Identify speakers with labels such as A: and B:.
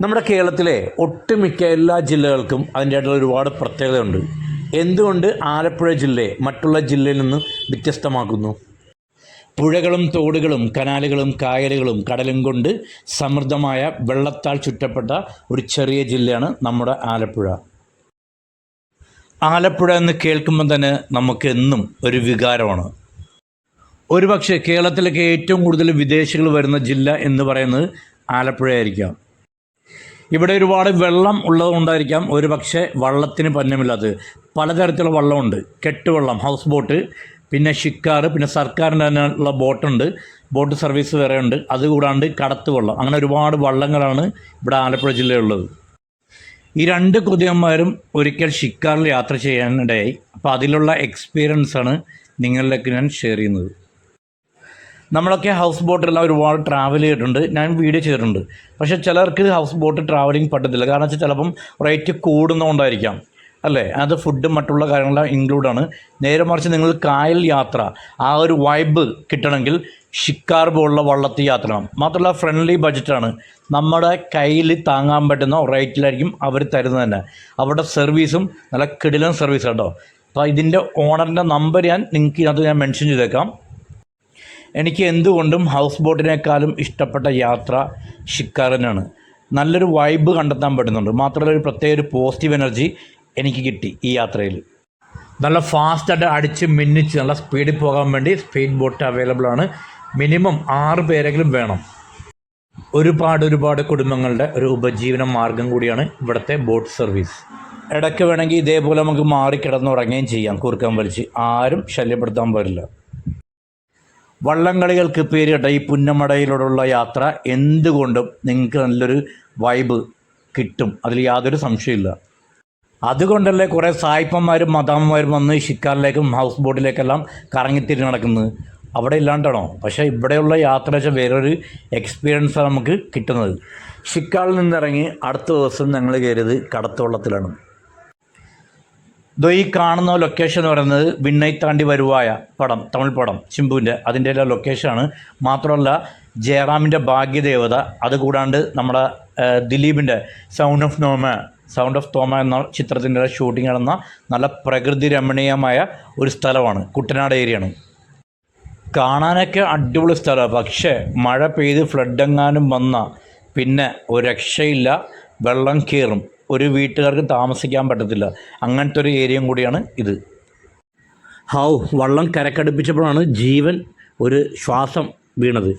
A: നമ്മുടെ കേരളത്തിലെ ഒട്ടുമിക്ക എല്ലാ ജില്ലകൾക്കും അതിന്റെതായിട്ടുള്ള ഒരുപാട് പ്രത്യേകതയുണ്ട്. എന്തുകൊണ്ട് ആലപ്പുഴ ജില്ലയെ മറ്റുള്ള ജില്ലയിൽ നിന്ന് വ്യത്യസ്തമാക്കുന്നു? പുഴകളും തോടുകളും കനാലുകളും കായലുകളും കടലും കൊണ്ട് സമൃദ്ധമായ വെള്ളത്താൽ ചുറ്റപ്പെട്ട ഒരു ചെറിയ ജില്ലയാണ് നമ്മുടെ ആലപ്പുഴ. ആലപ്പുഴ എന്ന് കേൾക്കുമ്പോൾ തന്നെ നമുക്ക് എന്നും ഒരു വികാരമാണ്. ഒരുപക്ഷെ കേരളത്തിലേക്ക് ഏറ്റവും കൂടുതൽ വിദേശികൾ വരുന്ന ജില്ല എന്ന് പറയുന്നത് ആലപ്പുഴയായിരിക്കാം. ഇവിടെ ഒരുപാട് വെള്ളം ഉള്ളതുകൊണ്ടായിരിക്കാം ഒരു പക്ഷേ വള്ളത്തിന് പന്നമില്ലാത്തത് പലതരത്തിലുള്ള വള്ളമുണ്ട്. കെട്ടുവള്ളം ഹൗസ് ബോട്ട് പിന്നെ ഷിക്കാർ പിന്നെ സർക്കാരിന്റെ തന്നെ ഉള്ള ബോട്ടുണ്ട്. ബോട്ട് സർവീസ് വേറെ ഉണ്ട് അതുകൂടാണ്ട് കടത്ത് വള്ളം അങ്ങനെ ഒരുപാട് വള്ളങ്ങളാണ് ഇവിടെ ആലപ്പുഴ ജില്ലയിലുള്ളത്. ഈ രണ്ട് കുതിയന്മാരും ഒരിക്കൽ ഷിക്കാറിൽ യാത്ര ചെയ്യാനിടയായി. അപ്പോൾ അതിലുള്ള എക്സ്പീരിയൻസാണ് നിങ്ങളിലേക്ക് ഞാൻ ഷെയർ ചെയ്യുന്നത്. നമ്മളൊക്കെ ഹൗസ് ബോട്ടിലെല്ലാം ഒരുപാട് ട്രാവൽ ചെയ്തിട്ടുണ്ട്. ഞാൻ വീഡിയോ ചെയ്തിട്ടുണ്ട്. പക്ഷേ ചിലർക്ക് ഹൗസ് ബോട്ട് ട്രാവലിംഗ് പറ്റത്തില്ല. കാരണം വെച്ചാൽ ചിലപ്പം റേറ്റ് കൂടുന്നതുകൊണ്ടായിരിക്കാം അല്ലേ? അത് ഫുഡും മറ്റുള്ള കാര്യങ്ങളെല്ലാം ഇൻക്ലൂഡാണ് നേരെ മറിച്ച് നിങ്ങൾ കായൽ യാത്ര ആ ഒരു വൈബ് കിട്ടണമെങ്കിൽ ഷിക്കാർ പോലുള്ള വള്ളത്തിൽ യാത്ര മാത്രമല്ല ഫ്രണ്ട്ലി ബഡ്ജറ്റാണ് നമ്മുടെ കയ്യിൽ താങ്ങാൻ പറ്റുന്ന റേറ്റിലായിരിക്കും അവർ തരുന്നത് തന്നെ. അവരുടെ സർവീസും നല്ല കിടിലൻ സർവീസ് കേട്ടോ അപ്പോൾ ഇതിന്റെ ഓണറിന്റെ നമ്പർ ഞാൻ നിങ്ങൾക്ക് ഇതിനകത്ത് ഞാൻ മെൻഷൻ ചെയ്തേക്കാം. എനിക്ക് എന്തുകൊണ്ടും ഹൗസ് ബോട്ടിനേക്കാളും ഇഷ്ടപ്പെട്ട യാത്ര ഷിക്കാറിനാണ് നല്ലൊരു വൈബ് കണ്ടെത്താൻ പറ്റുന്നുണ്ട്. മാത്രമല്ല ഒരു പ്രത്യേക ഒരു പോസിറ്റീവ് എനർജി എനിക്ക് കിട്ടി ഈ യാത്രയിൽ. നല്ല ഫാസ്റ്റായിട്ട് അടിച്ച് മിന്നിച്ച് നല്ല സ്പീഡിൽ പോകാൻ വേണ്ടി സ്പീഡ് ബോട്ട് അവൈലബിൾ ആണ്. മിനിമം ആറ് പേരെങ്കിലും വേണം. ഒരുപാട് ഒരുപാട് കുടുംബങ്ങളുടെ ഒരു ഉപജീവന മാർഗം കൂടിയാണ് ഇവിടുത്തെ ബോട്ട് സർവീസ് ഇടയ്ക്ക് വേണമെങ്കിൽ ഇതേപോലെ നമുക്ക് മാറി കിടന്നുറങ്ങുകയും ചെയ്യാം കുറുക്കാൻ വലിച്ച്. ആരും ശല്യപ്പെടുത്താൻ പാടില്ല. വള്ളംകളികൾക്ക് പേരിട്ട ഈ പുന്നമടയിലൂടെയുള്ള യാത്ര എന്തുകൊണ്ടും നിങ്ങൾക്ക് നല്ലൊരു വൈബ് കിട്ടും. അതിൽ യാതൊരു സംശയമില്ല അതുകൊണ്ടല്ലേ കുറേ സായിപ്പന്മാരും മദാമ്മമാരും വന്ന് ഷിക്കാറിലേക്കും ഹൗസ് ബോട്ടിലേക്കെല്ലാം കറങ്ങിത്തിരി നടക്കുന്നത്. അവിടെ ഇല്ലാണ്ടാണോ? പക്ഷേ ഇവിടെയുള്ള യാത്ര വെച്ചാൽ വേറൊരു എക്സ്പീരിയൻസാണ് നമുക്ക് കിട്ടുന്നത്. ഷിക്കാളിൽ നിന്നിറങ്ങി അടുത്ത ദിവസം ഞങ്ങൾ കയറിയത് കടത്തുവള്ളത്തിലാണ് ഇതോ ഈ കാണുന്ന ലൊക്കേഷൻ എന്ന് പറയുന്നത് വിണ്ണൈ താണ്ടി വരുവായ പടം തമിഴ് പടം ചിമ്പുവിന്റെ. അതിന്റെ എല്ലാം ലൊക്കേഷനാണ് മാത്രമല്ല ജയറാമിന്റെ ഭാഗ്യദേവത അതുകൂടാണ്ട് നമ്മുടെ ദിലീപിന്റെ sound of നോമ sound of Thoma എന്ന ചിത്രത്തിന്റെ ഷൂട്ടിംഗ് നടന്ന നല്ല പ്രകൃതി രമണീയമായ ഒരു സ്ഥലമാണ്. കുട്ടനാട് ഏരിയയാണ് കാണാനൊക്കെ അടിപൊളി സ്ഥലമാണ്. പക്ഷേ മഴ പെയ്ത് ഫ്ലഡ് എങ്ങാനും വന്ന പിന്നെ ഒരു രക്ഷയില്ല. വെള്ളം കയറും. ഒരു വീട്ടുകാർക്ക് താമസിക്കാൻ പറ്റത്തില്ല. അങ്ങനത്തെ ഒരു ഏരിയയും കൂടിയാണ് ഇത്. ഹൗ വള്ളം കരക്കടുപ്പിച്ചപ്പോഴാണ് ജീവൻ ഒരു ശ്വാസം വീണത്.